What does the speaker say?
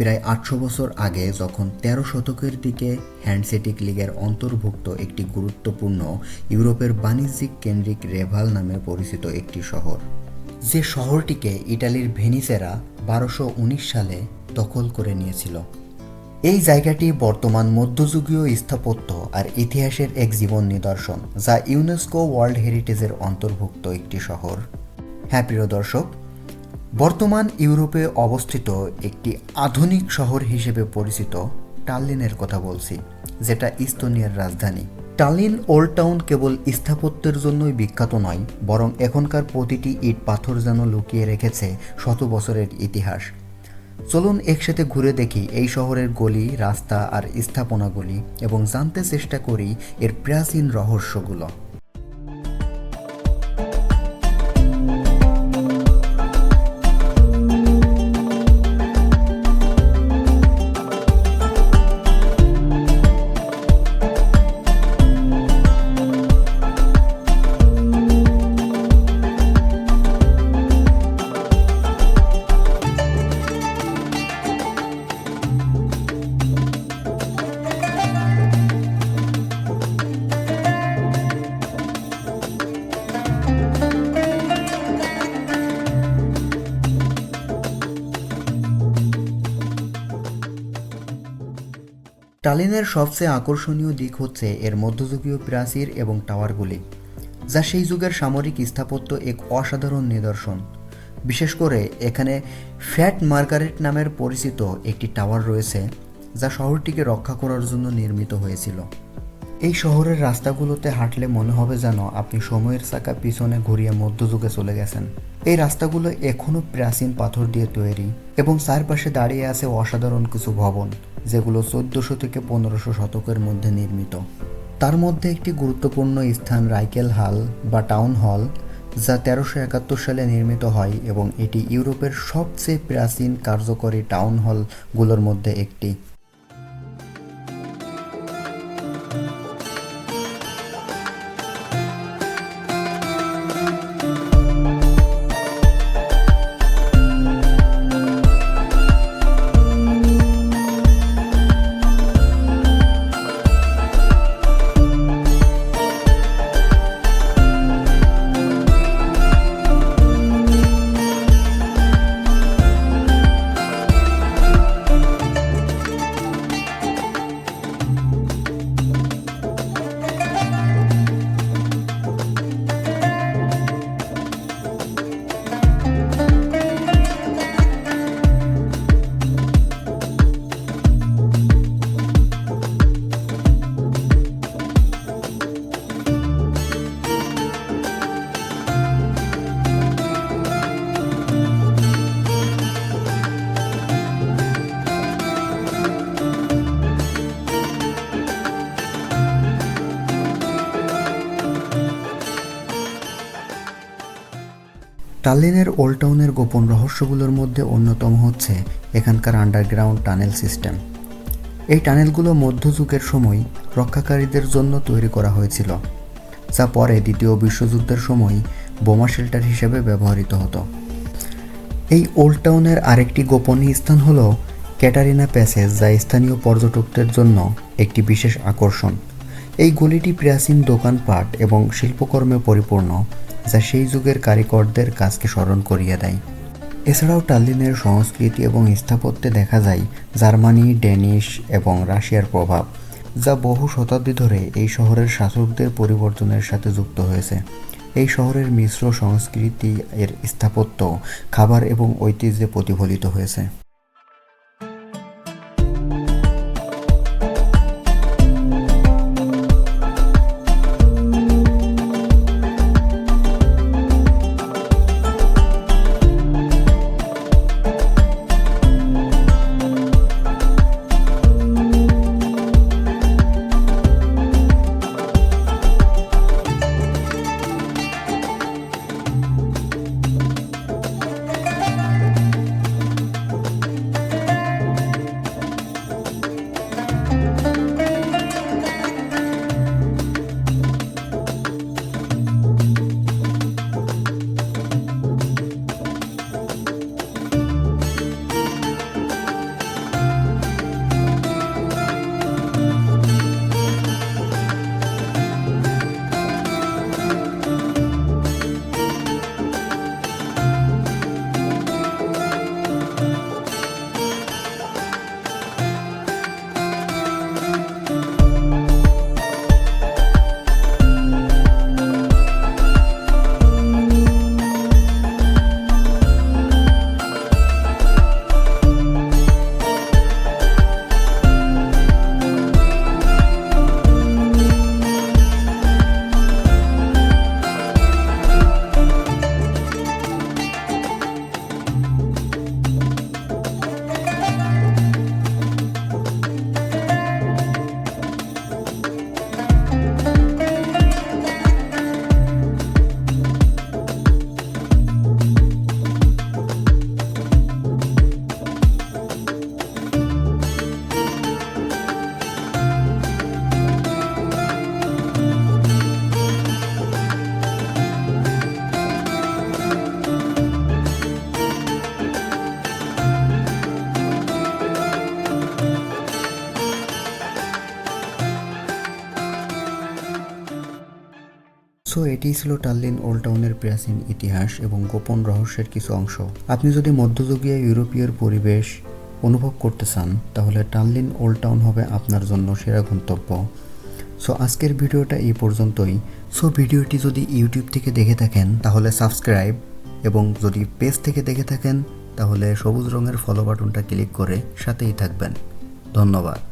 প্রায় আটশো বছর আগে যখন তেরো শতকের দিকে হ্যান্ডসেটিক লিগের অন্তর্ভুক্ত একটি গুরুত্বপূর্ণ ইউরোপের বাণিজ্যিক কেন্দ্রিক রেভাল নামে পরিচিত একটি শহর। যে শহরটিকে ইটালির ভেনিসেরা বারোশো সালে দখল করে নিয়েছিল। এই জায়গাটি বর্তমান মধ্যযুগীয় স্থাপত্য আর ইতিহাসের এক জীবন নিদর্শন, যা ইউনেস্কো ওয়ার্ল্ড হেরিটেজের অন্তর্ভুক্ত একটি শহর। হ্যাঁ প্রিয় দর্শক বর্তমান ইউরোপে অবস্থিত একটি আধুনিক শহর হিসেবে পরিচিত টার্লিনের কথা বলছি, যেটা ইস্তোনিয়ার রাজধানী। টালিন ওল্ড টাউন কেবল স্থাপত্যের জন্যই বিখ্যাত নয়, বরং এখনকার প্রতিটি ইট পাথর যেন লুকিয়ে রেখেছে শত বছরের ইতিহাস। চলুন একসাথে ঘুরে দেখি এই শহরের গলি, রাস্তা আর স্থাপনাগুলি, এবং জানতে চেষ্টা করি এর প্রাচীন রহস্যগুলো। টালিনের সবচেয়ে আকর্ষণীয় দিক হচ্ছে এর মধ্যযুগীয় প্রাচীর এবং টাওয়ারগুলি, যা সেই যুগের সামরিক স্থাপত্য এক অসাধারণ নিদর্শন। বিশেষ করে এখানে ফ্যাট মার্গারেট নামের পরিচিত একটি টাওয়ার রয়েছে, যা শহরটিকে রক্ষা করার জন্য নির্মিত হয়েছিল। এই শহরের রাস্তাগুলোতে হাঁটলে মনে হবে যেন আপনি সময়ের চাকা পিছনে ঘুরিয়ে মধ্যযুগে চলে গেছেন। এই রাস্তাগুলো এখনও প্রাচীন পাথর দিয়ে তৈরি এবং চারপাশে দাঁড়িয়ে আছে অসাধারণ কিছু ভবন। যেগুলো চোদ্দশো থেকে পনেরোশো শতকের মধ্যে নির্মিত। তার মধ্যে একটি গুরুত্বপূর্ণ স্থান রাইকেল হাল বা টাউন হল, যা তেরোশো একাত্তর সালে নির্মিত হয় এবং এটি ইউরোপের সবচেয়ে প্রাচীন কার্যকরী টাউন হলগুলোর মধ্যে একটি। টার্লিনের ওল্ড টাউনের গোপন রহস্যগুলোর মধ্যে অন্যতম হচ্ছে এখানকার আন্ডারগ্রাউন্ড টানেল সিস্টেম। এই টানেলগুলো মধ্যযুগের সময় রক্ষাকারীদের জন্য তৈরি করা হয়েছিল, যা পরে দ্বিতীয় বিশ্বযুদ্ধের সময় বোমা শেল্টার হিসেবে ব্যবহৃত হতো। এই ওল্ড টাউনের আরেকটি গোপনীয় স্থান হলো ক্যাটারিনা প্যাসেজ, যা স্থানীয় পর্যটকদের জন্য একটি বিশেষ আকর্ষণ। এই গলিটি প্রাচীন দোকানপাট এবং শিল্পকর্মে পরিপূর্ণ। যা সেই যুগের কারিগরদের কাজকে স্মরণ করিয়ে দেয়। এছাড়াও টার্লিনের সংস্কৃতি এবং স্থাপত্যে দেখা যায় জার্মানি, ডেনিশ এবং রাশিয়ার প্রভাব, যা বহু শতাব্দী ধরে এই শহরের শাসকদের পরিবর্তনের সাথে যুক্ত হয়েছে। এই শহরের মিশ্র সংস্কৃতি এর স্থাপত্য, খাবার এবং ঐতিহ্যে প্রতিফলিত হয়েছে। সো এটিই ছিল টার্লিন ওল্ড টাউনের প্রাচীন ইতিহাস এবং গোপন রহস্যের কিছু অংশ। আপনি যদি মধ্যযুগীয় ইউরোপীয় পরিবেশ অনুভব করতে চান, তাহলে টার্লিন ওল্ড টাউন হবে আপনার জন্য সেরা গন্তব্য। সো আজকের ভিডিওটা এই পর্যন্তই। সো ভিডিওটি যদি ইউটিউব থেকে দেখে থাকেন, তাহলে সাবস্ক্রাইব এবং যদি পেজ থেকে দেখে থাকেন, তাহলে সবুজ রঙের ফলো বাটনটা ক্লিক করে সাথেই থাকবেন। ধন্যবাদ।